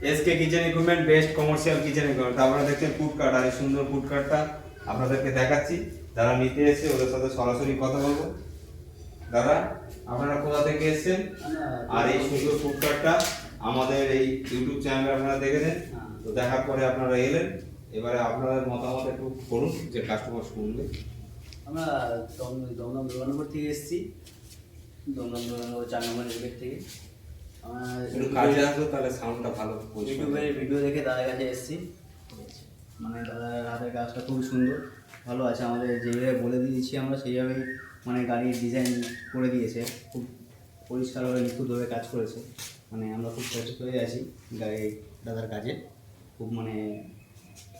SK kitchen equipment best commercial kitchen equipment আপনারা দেখছেন food cart আর এই সুন্দর ফুড কার্টটা আপনাদেরকে দেখাচ্ছি। যারা নিতে এসে ওদের সাথে সরাসরি কথা বলব। দাদা, আপনারা কোথা থেকে এসেছেন? আর এই সুন্দর ফুড কার্টটা আমাদের এই ইউটিউব চ্যানেলে আপনারা দেখেছেন তো দেখার পরে আপনারা এলেন। এবারে আপনাদের মতামত একটু করুন যে কাস্টমার শুনবে। আমরা দম- দমদম দুর্গানগর থেকে এসেছি। দমদম দুর্গানগর চার নম্বর থেকে। একটু কাজে আসলো তাহলে সাউন্ডটা ভালো ইউটিউবে ভিডিও দেখে দাদার কাছে এসেছি। মানে দাদার হাতের কাজটা খুব সুন্দর। ভালো আছে আমাদের যেভাবে বলে দিয়েছি আমরা সেইভাবেই মানে গাড়ির ডিজাইন করে দিয়েছে। খুব পরিষ্কারভাবে নিখুঁতভাবে কাজ করেছে। মানে আমরা খুব সচেত হয়ে আছি গাড়ি দাদার কাজে। খুব মানে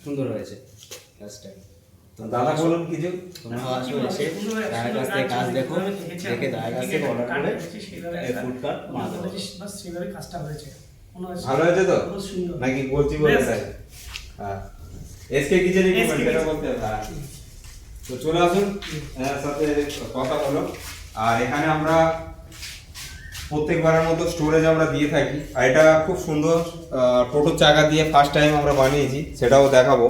সুন্দর হয়েছে। কাজটা তো দাদা বলুন কিছু তোমরা আসো এসে। দাদার কাছ থেকে কাজ দেখো দেখে দাদার কাছ থেকে অর্ডার করে এই বানাতে পারো। সেভাবে কাজটা হয়েছে। ভালো হয়েছে তো? নাকি বলছি বলে. তাই হ্যাঁ। এসকে কিচেন ইকুইপমেন্ট SK বলতে হ্যাঁ। তো চলে আসুন সাথে কথা বলো। আর এখানে আমরা প্রত্যেকবারের মতো স্টোরেজ আমরা দিয়ে থাকি। আর এটা খুব সুন্দর টোটো চাকা দিয়ে ফার্স্ট টাইম আমরা বানিয়েছি সেটাও দেখাবো।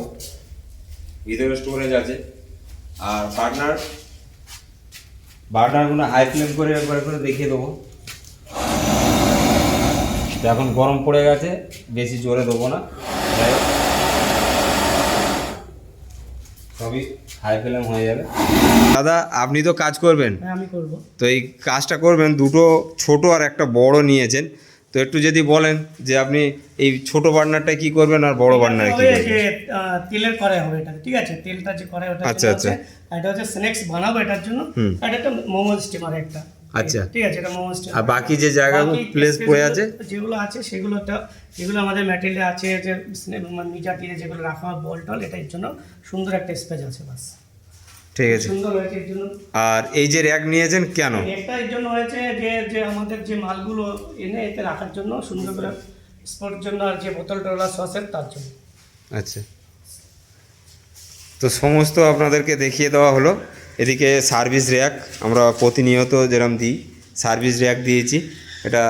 ভিতরে স্টোরেজ আছে আর বার্নার বার্নারগুলো হাই ফ্লেম করে একবার করে দেখিয়ে দেবো। তো এখন গরম পড়ে গেছে বেশি জোরে দেবো না। যাই সবই হাই ফ্লেম হয়ে যাবে। দাদা আপনি তো কাজ করবেন। হ্যাঁ আমি করব। তো এই কাজটা করবেন দুটো ছোট আর একটা বড় নিয়েছেন। তো একটু যদি বলেন যে আপনি এই ছোট বার্নারটা কি করবেন আর বড় বার্নার কি করবেন? তেলের কড়াই হবে এটা ঠিক আছে? তেলটা যে কড়াই ওটা আচ্ছা, আচ্ছা। এটা হচ্ছে স্ন্যাক্স বানাবো এটার জন্য। আর এটা একটা মোমো স্টিমার একটা। আচ্ছা। ঠিক আছে এটা মোমো স্টিমার আর বাকি যে জায়গাগুলো প্লেস পড়ে আছে? যেগুলো আছে সেগুলো তো যেগুলো আমাদের ম্যাটেরিয়াল আছে যে মিটার টিরে যেগুলো রাখা বল টল এটার জন্য সুন্দর একটা স্পেস আছে বাস। ঠিক আছে। সুন্দর হয়েছে এর জন্য আর এই যে র্যাক নিয়েছেন কেন? এর জন্য হয়েছে যে যে আমাদের যে মালগুলো এনে এতে রাখার জন্য সুন্দর করে স্পোর্টের জন্য আর যে বোতল সসের তার জন্য। আচ্ছা। তো সমস্ত আপনাদেরকে দেখিয়ে দেওয়া হলো। এদিকে সার্ভিস র্যাক আমরা প্রতিনিয়ত যেরকম দিই সার্ভিস র্যাক দিয়েছি। এটা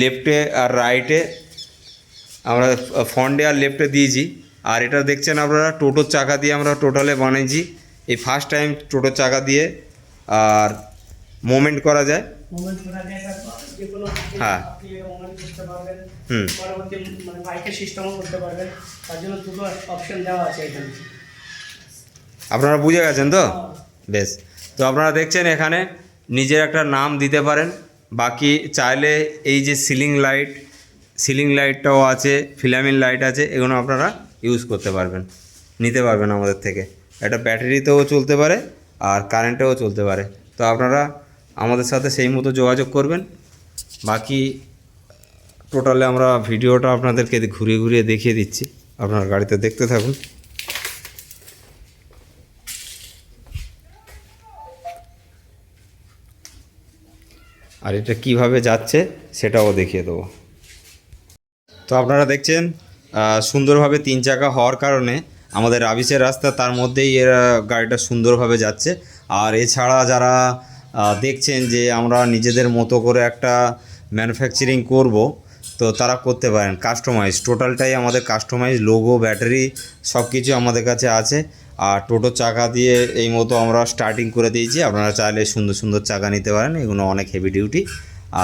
লেফটে আর রাইটে আমরা ফ্রন্টে আর লেফটে দিয়েছি। আর এটা দেখছেন আপনারা টোটোর চাকা দিয়ে আমরা টোটালে বানিয়েছি এই ফার্স্ট টাইম টোটোর চাকা দিয়ে আর মোমেন্ট করা যায়। হ্যাঁ। হুম। মানে বাইকের সিস্টেমও করতে পারবেন। তার জন্য দুটো অপশন দেওয়া আছে এখানে। আপনারা বুঝে গেছেন তো? বেশ। তো আপনারা দেখছেন এখানে নিজের একটা নাম দিতে পারেন। বাকি চাইলে এই যে সিলিং লাইট সিলিং লাইটটাও আছে ফিলামিন লাইট আছে এগুলো আপনারা ইউজ করতে পারবেন। নিতে পারবেন আমাদের থেকে। এটা ব্যাটারিতেও চলতে পারে আর কারেন্টেও চলতে পারে। তো আপনারা আমাদের সাথে সেই মতো যোগাযোগ করবেন। বাকি টোটালে আমরা ভিডিওটা আপনাদেরকে ঘুরিয়ে ঘুরিয়ে দেখিয়ে দিচ্ছি। আপনার গাড়িতে দেখতে থাকুন। আর এটা কীভাবে যাচ্ছে সেটাও দেখিয়ে দেবো। তো আপনারা দেখছেন সুন্দরভাবে তিন চাকা হওয়ার কারণে আমাদের রাবিসের রাস্তা, তার মধ্যেই এরা গাড়িটা সুন্দরভাবে যাচ্ছে। আর এছাড়া যারা দেখছেন যে আমরা নিজেদের মতো করে একটা ম্যানুফ্যাকচারিং করব, তো তারা করতে পারেন কাস্টমাইজ টোটালটাই আমাদের কাস্টমাইজ লোগো ব্যাটারি সব কিছু আমাদের কাছে আছে। আর টোটো চাকা দিয়ে এই মতো আমরা স্টার্টিং করে দিয়েছি। আপনারা চাইলে সুন্দর সুন্দর চাকা নিতে পারেন, এগুলো অনেক হেভি ডিউটি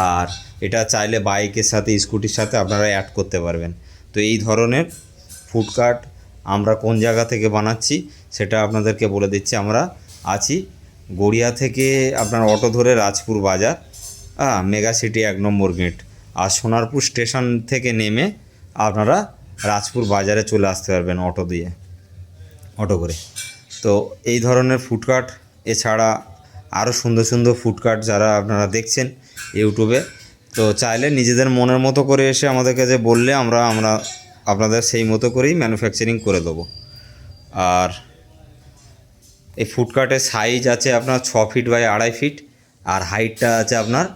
আর এটা চাইলে বাইকের সাথে স্কুটির সাথে আপনারা অ্যাড করতে পারবেন। তো এই ধরনের ফুডকার্ট আমরা কোন জায়গা থেকে বানাচ্ছি সেটা আপনাদেরকে বলে দিচ্ছি। আমরা আছি গড়িয়া থেকে আপনার অটো ধরে রাজপুর বাজার হ্যাঁ মেগা সিটি এক নম্বর গেট। আর সোনারপুর স্টেশন থেকে নেমে আপনারা রাজপুর বাজারে চলে আসতে পারবেন অটো দিয়ে, অটো করে। তো এই ধরনের ফুডকার্ট, এছাড়া আরও সুন্দর সুন্দর ফুডকার্ট যারা আপনারা দেখছেন ইউটিউবে, তো চাইলে নিজেদের মনের মতো করে এসে আমাদের কাছে বললে আমরা আমরা আপনাদের সেই মতো করেই ম্যানুফ্যাকচারিং করে দেবো। আর এই ফুডকার্টের সাইজ আছে আপনার ছ ফিট বাই আড়াই ফিট আর হাইটটা আছে আপনার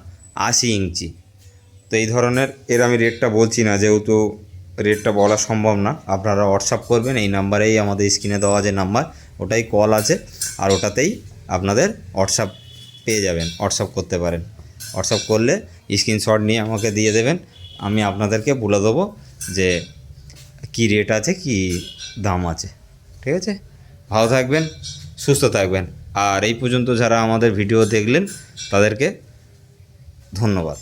আশি ইঞ্চি। তো এই ধরনের, এর আমি রেটটা বলছি না, যেহেতু রেটটা বলা সম্ভব না, আপনারা হোয়াটসঅ্যাপ করবেন, এই নাম্বারেই আমাদের স্ক্রিনে দেওয়া যে নাম্বার ওটাই কল আছে, আর ওটাতেই আপনাদের হোয়াটসঅ্যাপ পেয়ে যাবেন হোয়াটসঅ্যাপ করতে পারেন। হোয়াটসঅ্যাপ করলে স্ক্রিনশট নিয়ে আমাকে দিয়ে দেবেন, আমি আপনাদেরকে বলে দেবো যে কি রেট আছে, কি দাম আছে, ঠিক আছে? ভালো থাকবেন, সুস্থ থাকবেন। আর এই পর্যন্ত যারা আমাদের ভিডিও দেখলেন, তাদেরকে ধন্যবাদ।